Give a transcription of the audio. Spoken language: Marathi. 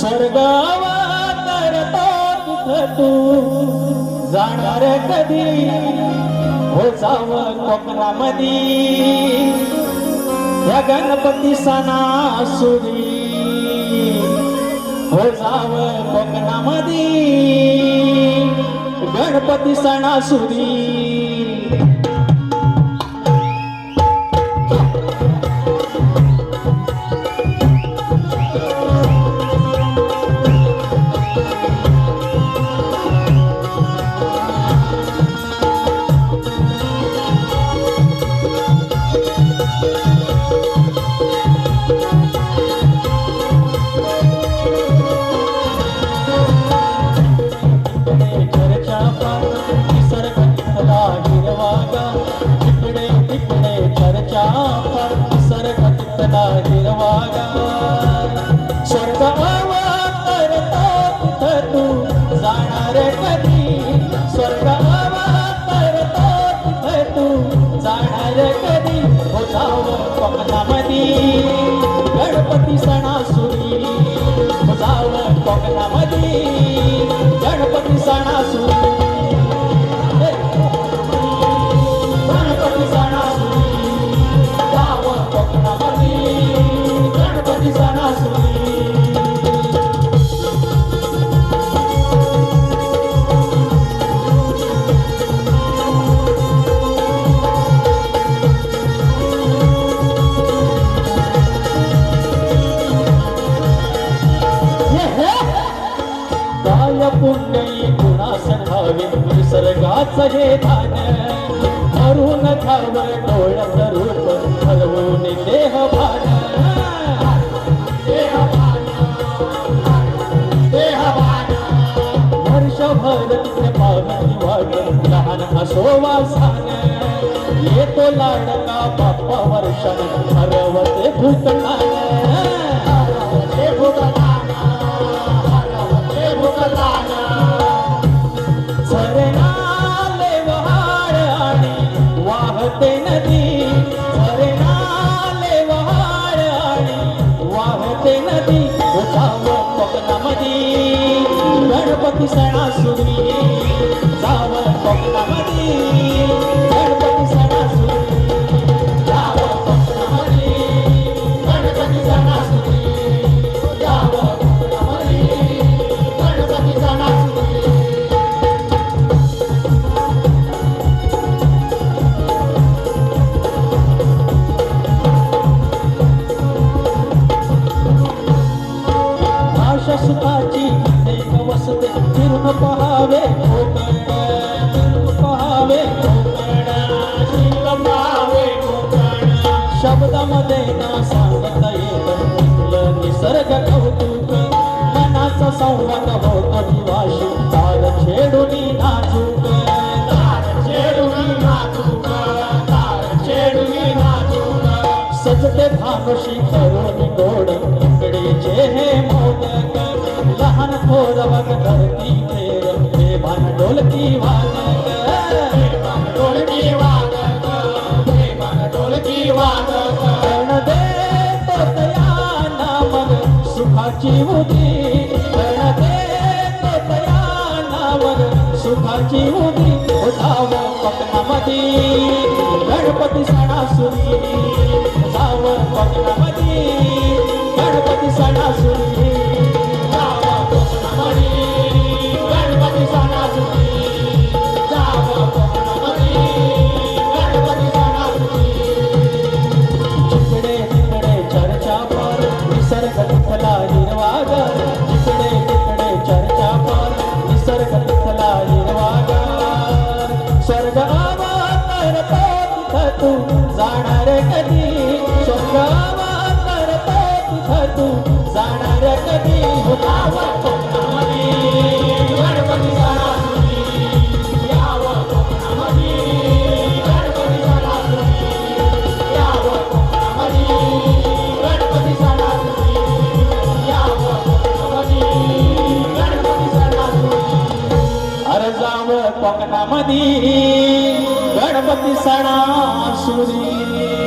स्वर्गावा तू? जाणार कधी? हो जाव कोकणामध्ये. या गणपती सणासुदी हो जाव कोकणामध्ये. गणपती सणासुदी चर्चा पार निसर्ग तिथला हिरवागा तिकडे तिकडे चर्चा पार निसर्ग तिथला हिरवागा स्वर्ग अवतरतो तिथं तू जाणार कधी स्वर्ग अवतरतो तिथं तू जाणार कधी हो जाव? पुण्यई गुणास घावे निसर्गाच हे धान. धरून खावर डोळ्यात रूप हरवून देह भान. वर्षभर पावती वाट लहान असो वासान. येतो लाडका बाप्पा वर्षान. हरवते भूतना कोकणामध्ये गणपती सणासुरी जाव वसते पहावे कोकण पहावे. शब्दामध्ये ना सांगता येत निसर्ग कौतुक. मनाचा संवाद होतो निवाशी तार छेडून नाचूक सजते भानुशी करून गोड हे मोदक. लहान थोर कर्ण देत तयाना मग सुखाची उदी. कर्ण देत तयाना मग सुखाची उदी. उठाव कोकणामध्ये गणपती सणासुरी. जाव कोकणामध्ये गणपती सणासुरी. निसर्ग हिरवागार स्वर्ग तिथं तू जाणार कधी स्वर्ग अवतरतो तिथं तू जाणार कधी अरे गणपती सणा सुरी